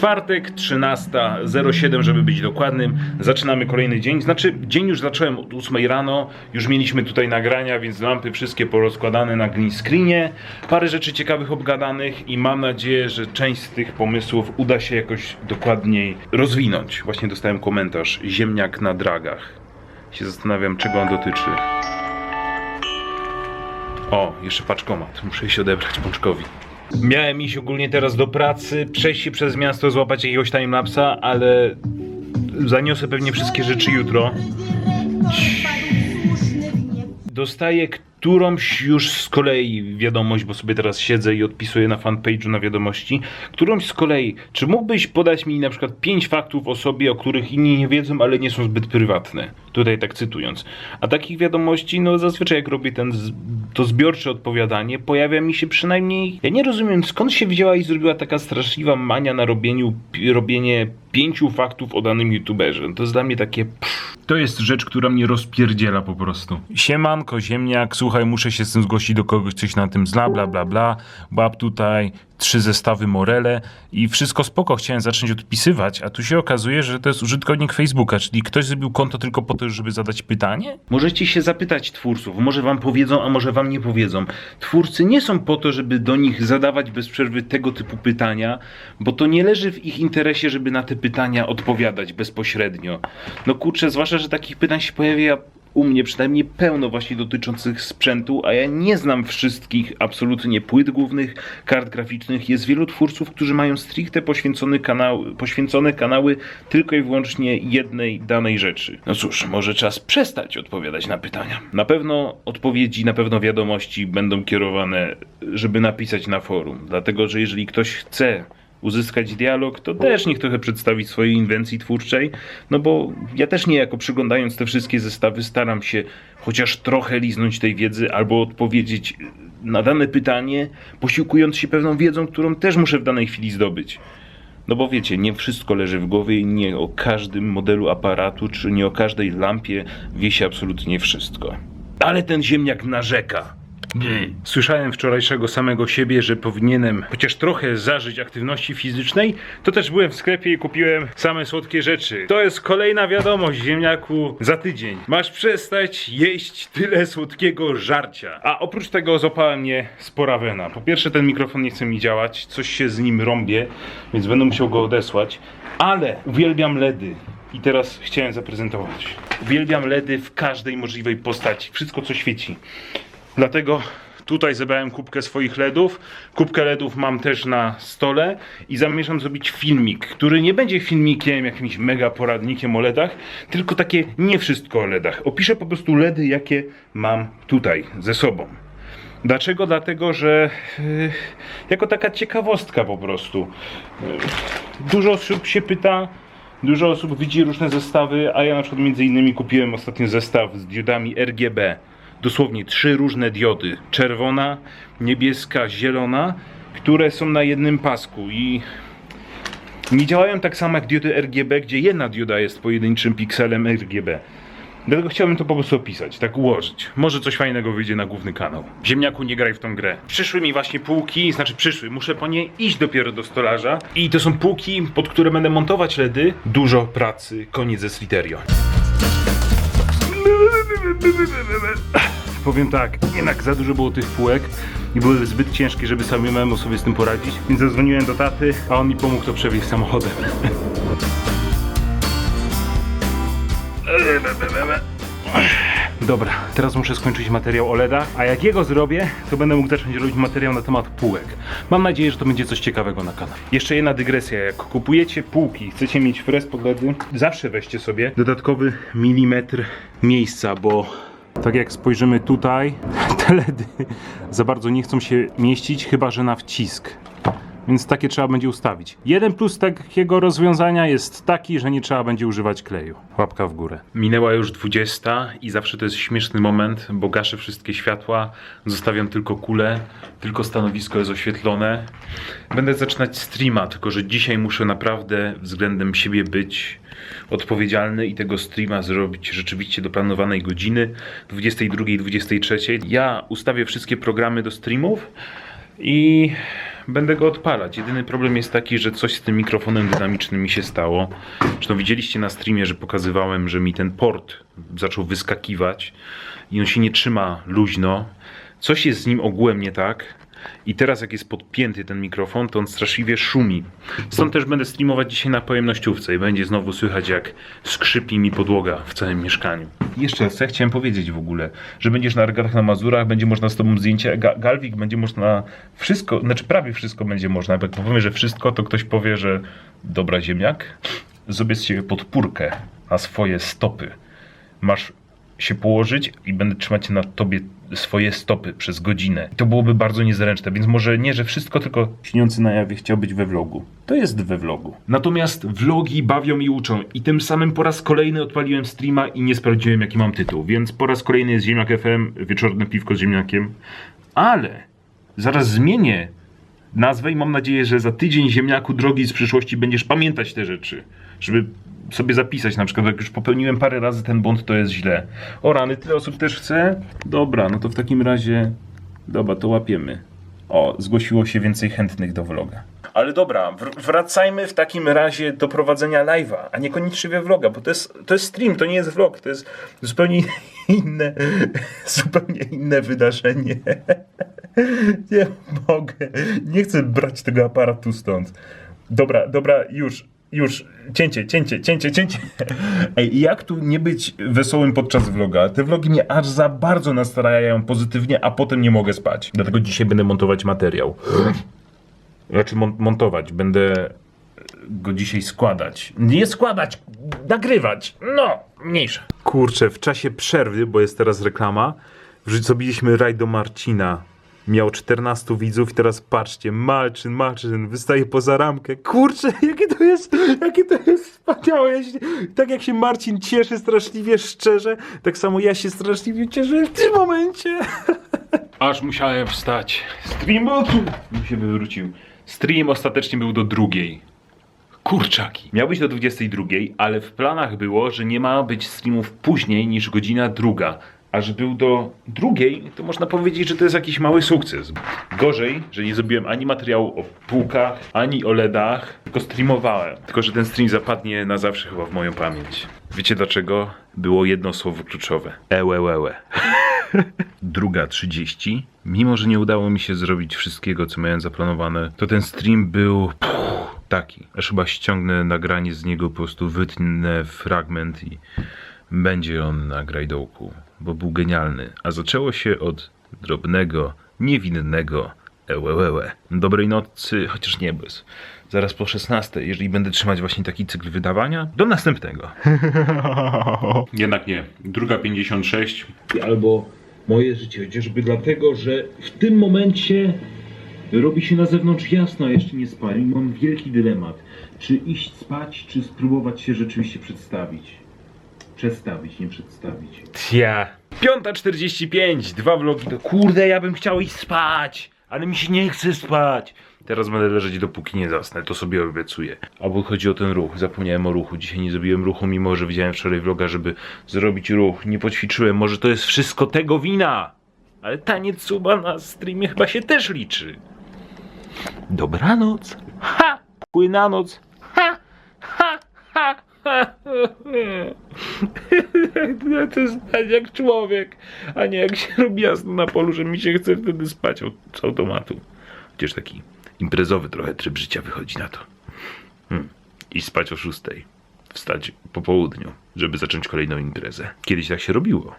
Czwartek, 13.07, żeby być dokładnym. Zaczynamy kolejny dzień. Znaczy, dzień już zacząłem od 8 rano. Już mieliśmy tutaj nagrania, więc lampy wszystkie porozkładane na green screenie. Parę rzeczy ciekawych obgadanych i mam nadzieję, że część z tych pomysłów uda się jakoś dokładniej rozwinąć. Właśnie dostałem komentarz. Ziemniak na dragach. Się zastanawiam, czego on dotyczy. O, jeszcze paczkomat. Muszę się odebrać pączkowi. Miałem iść ogólnie teraz do pracy, przejść się przez miasto, złapać jakiegoś timelapsa, ale zaniosę pewnie wszystkie rzeczy jutro. Dostaję którąś już z kolei wiadomość, bo sobie teraz siedzę i odpisuję na fanpage'u na wiadomości. Którąś z kolei, czy mógłbyś podać mi na przykład pięć faktów o sobie, o których inni nie wiedzą, ale nie są zbyt prywatne? Tutaj tak cytując. A takich wiadomości, no zazwyczaj jak robię ten, to zbiorcze odpowiadanie, pojawia mi się przynajmniej... Ja nie rozumiem, skąd się wzięła i zrobiła taka straszliwa mania na robieniu, robienie pięciu faktów o danym youtuberze. To jest dla mnie takie... Pff. To jest rzecz, która mnie rozpierdziela po prostu. Siemanko, ziemniak, słuchaj, muszę się z tym zgłosić do kogoś, coś na tym zla, bla, bla, bla. Łap tutaj trzy zestawy Morele i wszystko spoko, chciałem zacząć odpisywać, a tu się okazuje, że to jest użytkownik Facebooka, czyli ktoś zrobił konto tylko po to, żeby zadać pytanie? Możecie się zapytać twórców, może wam powiedzą, a może wam nie powiedzą. Twórcy nie są po to, żeby do nich zadawać bez przerwy tego typu pytania, bo to nie leży w ich interesie, żeby na te pytania odpowiadać bezpośrednio. No kurczę, zwłaszcza, że takich pytań się pojawia u mnie przynajmniej pełno właśnie dotyczących sprzętu, a ja nie znam wszystkich absolutnie płyt głównych, kart graficznych. Jest wielu twórców, którzy mają stricte poświęcone kanały, poświęcone kanały tylko i wyłącznie jednej danej rzeczy. No cóż, może czas przestać odpowiadać na pytania. Na pewno odpowiedzi, na pewno wiadomości będą kierowane, żeby napisać na forum, dlatego że jeżeli ktoś chce uzyskać dialog, to też niech trochę przedstawić swojej inwencji twórczej, no bo ja też niejako przyglądając te wszystkie zestawy staram się chociaż trochę liznąć tej wiedzy albo odpowiedzieć na dane pytanie, posiłkując się pewną wiedzą, którą też muszę w danej chwili zdobyć. No bo wiecie, nie wszystko leży w głowie i nie o każdym modelu aparatu, czy nie o każdej lampie wie się absolutnie wszystko. Ale ten ziemniak narzeka. Słyszałem wczorajszego samego siebie, że powinienem chociaż trochę zażyć aktywności fizycznej. To też byłem w sklepie i kupiłem same słodkie rzeczy. To jest kolejna wiadomość, ziemniaku, za tydzień. Masz przestać jeść tyle słodkiego żarcia. A oprócz tego złapała mnie spora wena. Po pierwsze, ten mikrofon nie chce mi działać, coś się z nim rąbie, więc będę musiał go odesłać. Ale uwielbiam LEDy. I teraz chciałem zaprezentować. Uwielbiam LEDy w każdej możliwej postaci. Wszystko, co świeci. Dlatego tutaj zebrałem kubkę swoich LEDów. Kubkę LEDów mam też na stole i zamierzam zrobić filmik, który nie będzie filmikiem, jakimś mega poradnikiem o LEDach, tylko takie nie wszystko o LEDach. Opiszę po prostu LEDy, jakie mam tutaj ze sobą. Dlaczego? Dlatego, że yy, jako taka ciekawostka po prostu. Yy, dużo osób się pyta, dużo osób widzi różne zestawy, a ja na przykład między innymi kupiłem ostatnio zestaw z diodami RGB. Dosłownie trzy różne diody. Czerwona, niebieska, zielona, które są na jednym pasku i nie działają tak samo jak diody RGB, gdzie jedna dioda jest pojedynczym pikselem RGB. Dlatego chciałbym to po prostu opisać, tak ułożyć. Może coś fajnego wyjdzie na główny kanał. Ziemniaku, nie graj w tą grę. Przyszły mi właśnie półki, znaczy przyszły, muszę po nie iść dopiero do stolarza. I to są półki, pod które będę montować LEDy. Dużo pracy, koniec ze Sliterio. Powiem tak, jednak za dużo było tych półek i były zbyt ciężkie, żeby samemu sobie z tym poradzić. Więc zadzwoniłem do taty, a on mi pomógł to przewieźć samochodem. Dobra, teraz muszę skończyć materiał o LEDach, a jak jego zrobię, to będę mógł zacząć robić materiał na temat półek. Mam nadzieję, że to będzie coś ciekawego na kanale. Jeszcze jedna dygresja, jak kupujecie półki, chcecie mieć fres pod LEDy, zawsze weźcie sobie dodatkowy milimetr miejsca, bo tak jak spojrzymy tutaj, te LEDy za bardzo nie chcą się mieścić, chyba że na wcisk. Więc takie trzeba będzie ustawić. Jeden plus takiego rozwiązania jest taki, że nie trzeba będzie używać kleju. Łapka w górę. Minęła już 20 i zawsze to jest śmieszny moment, bo gaszę wszystkie światła, zostawiam tylko kulę, tylko stanowisko jest oświetlone. Będę zaczynać streama, tylko że dzisiaj muszę naprawdę względem siebie być odpowiedzialny i tego streama zrobić rzeczywiście do planowanej godziny 22-23. Ja ustawię wszystkie programy do streamów i będę go odpalać. Jedyny problem jest taki, że coś z tym mikrofonem dynamicznym mi się stało. Zresztą widzieliście na streamie, że pokazywałem, że mi ten port zaczął wyskakiwać i on się nie trzyma luźno. Coś jest z nim ogółem nie tak. I teraz jak jest podpięty ten mikrofon, to on straszliwie szumi. Stąd też będę streamować dzisiaj na pojemnościówce i będzie znowu słychać jak skrzypi mi podłoga w całym mieszkaniu. Jeszcze raz, ja chciałem powiedzieć w ogóle, że będziesz na regatach na Mazurach, będzie można z tobą zdjęcie, Ga Galwik będzie można wszystko, znaczy prawie wszystko będzie można, jak powiem, że wszystko, to ktoś powie, że dobra ziemniak, zrobię z ciebie podpórkę na swoje stopy. Masz się położyć i będę trzymać na tobie swoje stopy przez godzinę. To byłoby bardzo niezręczne, więc może nie, że wszystko, tylko śniący na jawie chciał być we vlogu. To jest we vlogu. Natomiast vlogi bawią i uczą i tym samym po raz kolejny odpaliłem streama i nie sprawdziłem jaki mam tytuł, więc po raz kolejny jest Ziemniak FM, wieczorne piwko z ziemniakiem, ale zaraz zmienię nazwę i mam nadzieję, że za tydzień ziemniaku drogi z przyszłości będziesz pamiętać te rzeczy, żeby sobie zapisać na przykład, jak już popełniłem parę razy ten błąd, to jest źle. O rany, tyle osób też chce? Dobra, no to w takim razie, dobra, to łapiemy. O, zgłosiło się więcej chętnych do vloga. Ale dobra, wr- wracajmy w takim razie do prowadzenia live'a, a niekoniecznie vloga, bo to jest, to jest stream, to nie jest vlog, to jest zupełnie inne, zupełnie inne wydarzenie. Nie mogę. Nie chcę brać tego aparatu stąd. Dobra, dobra, już, już. Cięcie, cięcie, cięcie, cięcie. Ej, jak tu nie być wesołym podczas vloga? Te vlogi mnie aż za bardzo nastrajają pozytywnie, a potem nie mogę spać. Dlatego dzisiaj będę montować materiał. Znaczy mon- montować. Będę go dzisiaj składać. Nie składać, nagrywać. No, mniejsza. Kurczę, w czasie przerwy, bo jest teraz reklama, zrobiliśmy rajd do Marcina. Miał 14 widzów i teraz patrzcie, Marcin, Marcin, wystaje poza ramkę. Kurczę, jakie to jest, jakie to jest wspaniałe. Ja się, tak jak się Marcin cieszy straszliwie szczerze, tak samo ja się straszliwie cieszę w tym momencie. Aż musiałem wstać. Stream tu. Mi się wywrócił. Stream ostatecznie był do drugiej. Kurczaki. Miał być do 22, ale w planach było, że nie ma być streamów później niż godzina druga. A że był do drugiej, to można powiedzieć, że to jest jakiś mały sukces. Gorzej, że nie zrobiłem ani materiału o półkach, ani o LEDach, tylko streamowałem. Tylko, że ten stream zapadnie na zawsze chyba w moją pamięć. Wiecie dlaczego? Było jedno słowo kluczowe. Ełełełe. Druga 30. Mimo, że nie udało mi się zrobić wszystkiego, co miałem zaplanowane, to ten stream był puh, taki. Aż chyba ściągnę nagranie z niego, po prostu wytnę fragment i będzie on na grajdołku, bo był genialny. A zaczęło się od drobnego, niewinnego ełełełe. Dobrej nocy, chociaż nie bez. Zaraz po 16, jeżeli będę trzymać właśnie taki cykl wydawania, do następnego. Jednak nie. Druga 56. Albo moje życie, chociażby dlatego, że w tym momencie robi się na zewnątrz jasno, a jeszcze nie spali. Mam wielki dylemat. Czy iść spać, czy spróbować się rzeczywiście przedstawić? Przedstawić, nie przedstawić. Tja. Piąta 45, dwa vlogi. To kurde, ja bym chciał iść spać, ale mi się nie chce spać. Teraz będę leżeć dopóki nie zasnę, to sobie obiecuję. Albo chodzi o ten ruch, zapomniałem o ruchu. Dzisiaj nie zrobiłem ruchu, mimo że widziałem wczoraj vloga, żeby zrobić ruch. Nie poćwiczyłem, może to jest wszystko tego wina. Ale taniec suba na streamie chyba się też liczy. Dobranoc. Ha! Płynanoc. Ha! ha. To jest jak człowiek, a nie jak się robi jasno na polu, że mi się chce wtedy spać z automatu. Chociaż taki imprezowy trochę tryb życia wychodzi na to. Hmm. I spać o szóstej. Wstać po południu, żeby zacząć kolejną imprezę. Kiedyś tak się robiło.